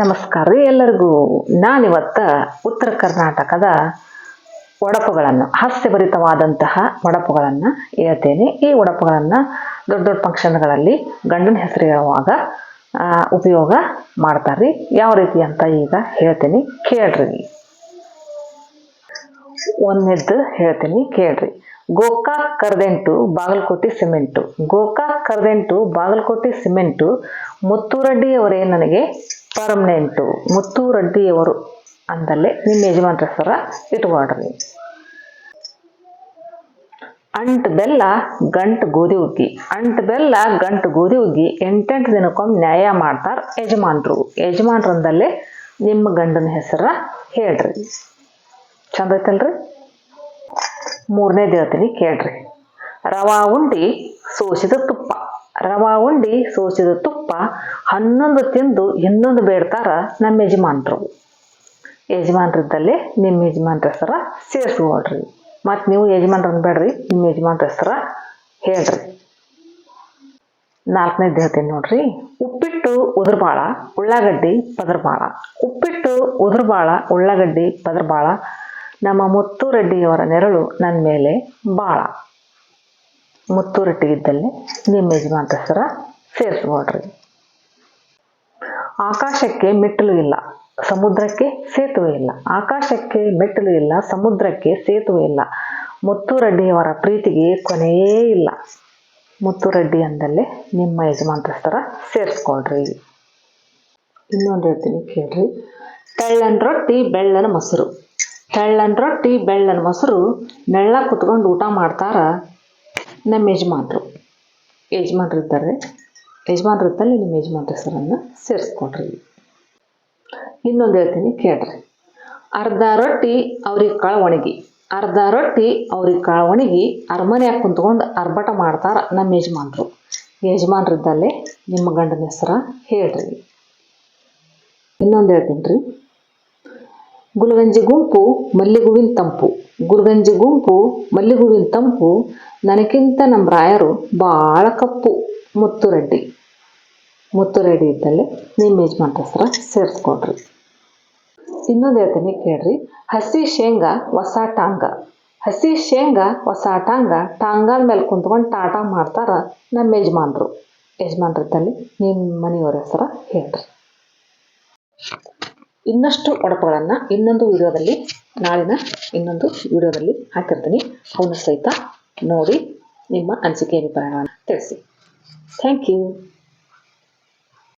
ನಮಸ್ಕಾರ ರೀ ಎಲ್ಲರಿಗೂ. ನಾನಿವತ್ತ ಉತ್ತರ ಕರ್ನಾಟಕದ ಒಡಪುಗಳನ್ನು, ಹಾಸ್ಯಭರಿತವಾದಂತಹ ಒಡಪುಗಳನ್ನು ಹೇಳ್ತೇನೆ. ಈ ಒಡಪುಗಳನ್ನು ದೊಡ್ಡ ದೊಡ್ಡ ಫಂಕ್ಷನ್ಗಳಲ್ಲಿ ಗಂಡನ ಹೆಸರು ಹೇಳುವಾಗ ಉಪಯೋಗ ಮಾಡ್ತಾರೆ ಯಾವ ರೀತಿ ಅಂತ ಈಗ ಹೇಳ್ತೀನಿ. ಕೇಳ್ರಿ. ಒಂದನೇದ್ದು ಹೇಳ್ತೀನಿ, ಕೇಳ್ರಿ. ಗೋಕಾಕ್ ಕರ್ದೆಂಟು, ಬಾಗಲಕೋಟೆ ಸಿಮೆಂಟು. ಗೋಕಾಕ್ ಕರ್ದೆಂಟು, ಬಾಗಲಕೋಟೆ ಸಿಮೆಂಟು, ಮುತ್ತುರೆಡ್ಡಿಯವರೇ ನನಗೆ ಪರ್ಮನೆಂಟು. ಮುತ್ತುರೆಡ್ಡಿಯವರು ಅಂದಲ್ಲೇ ನಿಮ್ಮ ಯಜಮಾನ್ರ ಸರ ಇಟ್ಕೊಳ್ರಿ ಅಂಟ್ ಬೆಲ್ಲ, ಗಂಟು ಗೋಧಿ ಉಗ್ಗಿ ಅಂಟ್ ಬೆಲ್ಲ, ಗಂಟು ಗೋಧಿ ಉಗ್ಗಿ ಎಂಟೆಂಟು ದಿನಕ್ಕೊಮ್ಮೆ ನ್ಯಾಯ ಮಾಡ್ತಾರ ಯಜಮಾನ್ರು. ಯಜಮಾನ್ರಂದಲ್ಲೇ ನಿಮ್ಮ ಗಂಡನ ಹೆಸರ ಹೇಳ್ರಿ. ಚಂದ ಐತಲ್ರಿ? ಮೂರನೇದು ಹೇಳ್ತೀನಿ ಕೇಳ್ರಿ. ರವಾ ಉಂಡಿ ಸೋಸಿದ ತುಪ್ಪ. ರವಾ ಉಂಡಿ ಸೋಸಿದ ತುಪ್ಪ ಹನ್ನೊಂದು ತಿಂದು ಇನ್ನೊಂದು ಬೇಡ್ತಾರ ನಮ್ಮ ಯಜಮಾನ್ರು. ಯಜಮಾನ್ರಿದ್ದಲ್ಲಿ ನಿಮ್ಮ ಯಜಮಾನ್ರ ಹೆಸರ ಸೇರಿಸ್ಕೊಳ್ರಿ ಮತ್ತು ನೀವು ಯಜಮಾನ್ರನ್ನ ಬೇಡ್ರಿ, ನಿಮ್ಮ ಯಜಮಾನ್ರ ಹೆಸರ ಹೇಳ್ರಿ. ನಾಲ್ಕನೇ ಹೇಳ್ತೀನಿ ನೋಡ್ರಿ. ಉಪ್ಪಿಟ್ಟು, ಉದುರ್ಬಾಳ, ಉಳ್ಳಾಗಡ್ಡಿ, ಪದರ್ಬಾಳ. ಉಪ್ಪಿಟ್ಟು, ಉದುರ್ಬಾಳ, ಉಳ್ಳಾಗಡ್ಡಿ, ಪದರ್ಬಾಳ ನಮ್ಮ ಮುತ್ತುರೆಡ್ಡಿಯವರ ನೆರಳು ನನ್ನ ಮೇಲೆ ಬಾಳ. ಮುತ್ತುರೆಡ್ಡಿ ಇದ್ದಲ್ಲಿ ನಿಮ್ಮ ಯಜಮಾನ್ರ ಹೆಸರ ಸೇರಿಸ್ಕೊಳ್ರಿ ಆಕಾಶಕ್ಕೆ ಮೆಟ್ಟಲು ಇಲ್ಲ, ಸಮುದ್ರಕ್ಕೆ ಸೇತುವೆ ಇಲ್ಲ. ಆಕಾಶಕ್ಕೆ ಮೆಟ್ಟಲು ಇಲ್ಲ, ಸಮುದ್ರಕ್ಕೆ ಸೇತುವೆ ಇಲ್ಲ. ಮುತ್ತುರೆಡ್ಡಿಯವರ ಪ್ರೀತಿಗೆ ಕೊನೆಯೇ ಇಲ್ಲ. ಮುತ್ತುರೆಡ್ಡಿ ಅಂದಲ್ಲೇ ನಿಮ್ಮ ಯಜಮಾನ್ರ ಹೆಸರ ಸೇರಿಸ್ಕೊಳ್ರಿ. ಇನ್ನೊಂದು ಹೇಳ್ತೀನಿ ಕೇಳ್ರಿ. ತೆಳ್ಳನ ರೊಟ್ಟಿ, ಬೆಳ್ಳನ ಮೊಸರು. ತೆಳ್ಳನ ರೊಟ್ಟಿ, ಬೆಳ್ಳನ ಮೊಸರು, ನೆಳ್ಳ ಕುತ್ಕೊಂಡು ಊಟ ಮಾಡ್ತಾರ ನಮ್ಮ ಯಜಮಾನ್ರು. ಯಜಮಾನ್ರು ಇದ್ದಾರೆ. ನಿಮ್ಮ ಯಜಮಾನ್ರ ಹೆಸರನ್ನು ಸೇರಿಸ್ಕೊಡ್ರಿ. ಇನ್ನೊಂದು ಹೇಳ್ತೀನಿ, ಕೇಳ್ರಿ. ಅರ್ಧ ರೊಟ್ಟಿ ಅವ್ರಿಗೆ ಕಾಳು ಒಣಗಿ. ಅರ್ಧ ರೊಟ್ಟಿ ಅವ್ರಿಗೆ ಕಾಳು ಒಣಗಿ ಅರಮನೆಯಾಗ ಕುಂತ್ಕೊಂಡು ಅರ್ಬಟ ಮಾಡ್ತಾರ ನಮ್ಮ ಯಜಮಾನ್ರು. ಯಜಮಾನ್ರಿದ್ದಲ್ಲೇ ನಿಮ್ಮ ಗಂಡನ ಹೆಸರ ಹೇಳ್ರಿ. ಇನ್ನೊಂದು ಹೇಳ್ತೀನಿ ರೀ. ಗುಲ್ಗಂಜಿ ಗುಂಪು, ಮಲ್ಲಿಗುವಿನ ತಂಪು. ಗುಲ್ಗಂಜಿ ಗುಂಪು, ಮಲ್ಲಿಗುವಿನ ತಂಪು ನನಗಿಂತ ನಮ್ಮ ರಾಯರು ಭಾಳ ಕಪ್ಪು. ಮುತ್ತುರೆಡ್ಡಿ. ಮುತ್ತುರೆಡ್ಡಿ ಇದ್ದಲ್ಲಿ ನಿಮ್ಮ ಯಜಮಾನ್ರ ಹೆಸರ ಸೇರಿಸ್ಕೊಡ್ರಿ. ಇನ್ನೊಂದು ಹೇಳ್ತೀನಿ, ಕೇಳ್ರಿ. ಹಸಿ ಶೇಂಗಾ, ಹೊಸ ಟಾಂಗ. ಹಸಿ ಶೇಂಗಾ, ಹೊಸ ಟಾಂಗ ಟಾಂಗಾದ ಮೇಲೆ ಕುಂತ್ಕೊಂಡು ಟಾಟಾ ಮಾಡ್ತಾರ ನಮ್ಮ ಯಜಮಾನ್ರು. ಯಜಮಾನ್ರಿದ್ದಲ್ಲಿ ನಿಮ್ಮ ಮನೆಯವ್ರ ಹೆಸರ ಹೇಳ್ರಿ. ಇನ್ನಷ್ಟು ಒಡಪುಗಳನ್ನು ಇನ್ನೊಂದು ವಿಡಿಯೋದಲ್ಲಿ, ನಾಳಿನ ಇನ್ನೊಂದು ವಿಡಿಯೋದಲ್ಲಿ ಹಾಕಿರ್ತೀನಿ. ಅವನ್ನ ಸಹಿತ ನೋಡಿ ನಿಮ್ಮ ಅನಿಸಿಕೆ, ಅಭಿಪ್ರಾಯಗಳನ್ನು ತಿಳಿಸಿ. Thank you